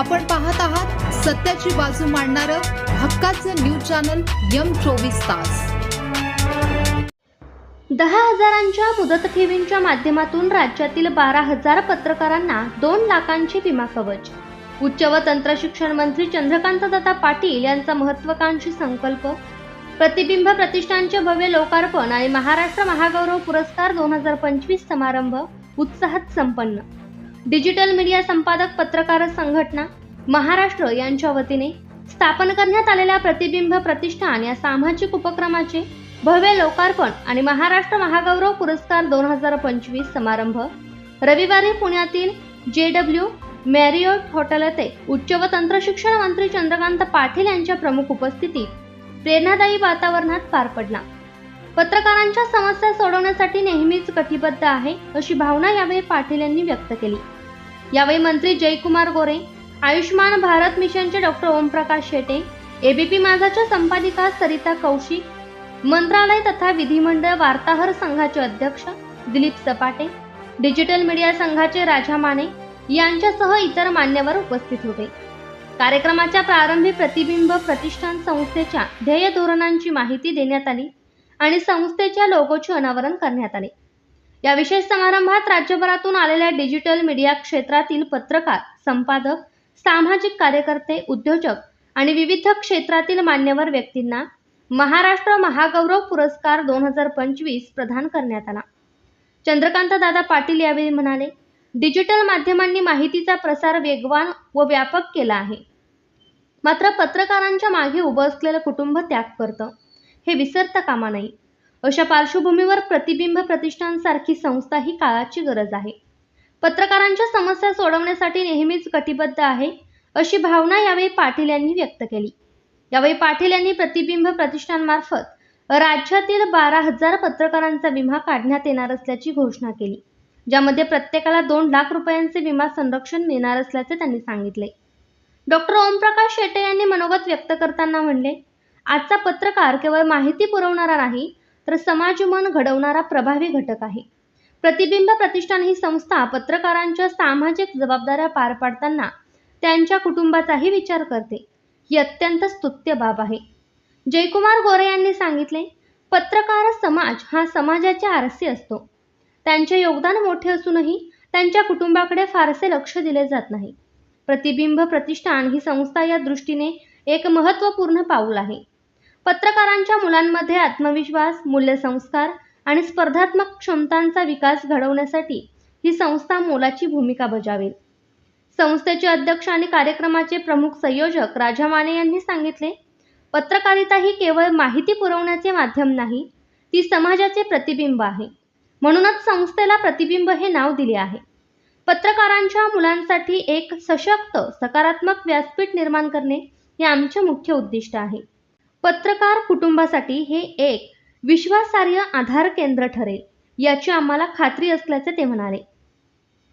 आपण पाहत आहात सत्याची बाजू मांडणारं हक्काचं न्यूज चॅनल यम चोवीस तास. दहा हजारांच्या मुदत ठेवींच्या माध्यमातून राज्यातील बारा हजार पत्रकारांना दोन लाखांचे विमा कवच. उच्च व तंत्र शिक्षण मंत्री दत्ता पाटील यांचा महत्वाकांक्षी संकल्प. प्रतिबिंब प्रतिष्ठानचे भव्य लोकार्पण आणि महाराष्ट्र महागौरव पुरस्कार दोन हजार पंचवीस समारंभ उत्साहात संपन्न. डिजिटल मीडिया संपादक पत्रकार संघटना महाराष्ट्र यांच्या वतीने स्थापन करण्यात आलेल्या प्रतिबिंब प्रतिष्ठान या सामाजिक उपक्रमाचे भव्य लोकार्पण आणि महाराष्ट्र महागौरव पुरस्कार दोन हजार पंचवीस समारंभ रविवारी पुण्यातील जे डब्ल्यू मॅरिओट हॉटेल येथे उच्च व तंत्र शिक्षण मंत्री चंद्रकांत पाटील यांच्या प्रमुख उपस्थितीत प्रेरणादायी वातावरणात पार पडला. पत्रकारांच्या समस्या सोडवण्यासाठी नेहमीच कटिबद्ध आहे अशी भावना यावेळी पाटील यांनी व्यक्त केली. यावेळी मंत्री जयकुमार गोरे आयुष्मान भारत मिशनचे डॉक्टर ओमप्रकाश शेटे एबीपी माझाच्या संपादिका सरिता कौशिक मंत्रालय तथा विधिमंडळ वार्ताहर संघाचे अध्यक्ष दिलीप सपाटे डिजिटल मीडिया संघाचे राजा माने यांच्यासह इतर मान्यवर उपस्थित होते. कार्यक्रमाच्या प्रारंभी प्रतिबिंब प्रतिष्ठान संस्थेच्या ध्येय धोरणांची माहिती देण्यात आली आणि संस्थेच्या लोगोचे अनावरण करण्यात आले. या विशेष समारंभात राज्यभरातून आलेल्या डिजिटल मीडिया क्षेत्रातील पत्रकार संपादक सामाजिक कार्यकर्ते उद्योजक आणि विविध क्षेत्रातील मान्यवर व्यक्तींना महाराष्ट्र महागौरव पुरस्कार दोन हजार पंचवीस प्रदान करण्यात आला. चंद्रकांत दादा पाटील यावेळी म्हणाले डिजिटल माध्यमांनी माहितीचा प्रसार वेगवान व व्यापक केला आहे. मात्र पत्रकारांच्या मागे उभं असलेलं कुटुंब त्याग करतं. हे विसरता कामा नाही अशा पार्श्वभूमीवर प्रतिबिंब प्रतिष्ठानसारखी संस्था ही काळाची गरज आहे. पत्रकारांच्या समस्या सोडवण्यासाठी नेहमीच कटिबद्ध आहे अशी भावना यावेळी पाटील यांनी व्यक्त केली. यावेळी पाटील यांनी प्रतिबिंब प्रतिष्ठानमार्फत राज्यातील बारा हजार पत्रकारांचा विमा काढण्यात येणार असल्याची घोषणा केली ज्यामध्ये प्रत्येकाला दोन लाख रुपयांचे विमा संरक्षण मिळणार असल्याचे त्यांनी सांगितले. डॉक्टर ओमप्रकाश शेटे यांनी मनोगत व्यक्त करताना म्हणले आजचा पत्रकार केवळ माहिती पुरवणारा नाही तर समाजमन घडवणारा प्रभावी घटक आहे. प्रतिबिंब प्रतिष्ठान ही संस्था पत्रकारांच्या सामाजिक जबाबदाऱ्या पार पाडताना त्यांच्या कुटुंबाचाही विचार करते. ही अत्यंत स्तुत्य बाब आहे. जयकुमार गोरे यांनी सांगितले पत्रकार समाज हा समाजाचे आरसे असतो. त्यांचे योगदान मोठे असूनही त्यांच्या कुटुंबाकडे फारसे लक्ष दिले जात नाही. प्रतिबिंब प्रतिष्ठान ही संस्था या दृष्टीने एक महत्त्वपूर्ण पाऊल आहे. पत्रकारांच्या मुलांमध्ये आत्मविश्वास मूल्यसंस्कार आणि स्पर्धात्मक क्षमतांचा विकास घडवण्यासाठी ही संस्था मोलाची भूमिका बजावेल. संस्थेचे अध्यक्ष आणि कार्यक्रमाचे प्रमुख संयोजक राजा माने यांनी सांगितले पत्रकारिता ही केवळ माहिती पुरवण्याचे माध्यम नाही ती समाजाचे प्रतिबिंब आहे. म्हणूनच संस्थेला प्रतिबिंब हे नाव दिले आहे. पत्रकारांच्या मुलांसाठी एक सशक्त सकारात्मक व्यासपीठ निर्माण करणे हे आमचे मुख्य उद्दिष्ट आहे. पत्रकार कुटुंबासाठी हे एक विश्वासार्ह आधार केंद्र ठरेल याची आम्हाला खात्री असल्याचे ते म्हणाले.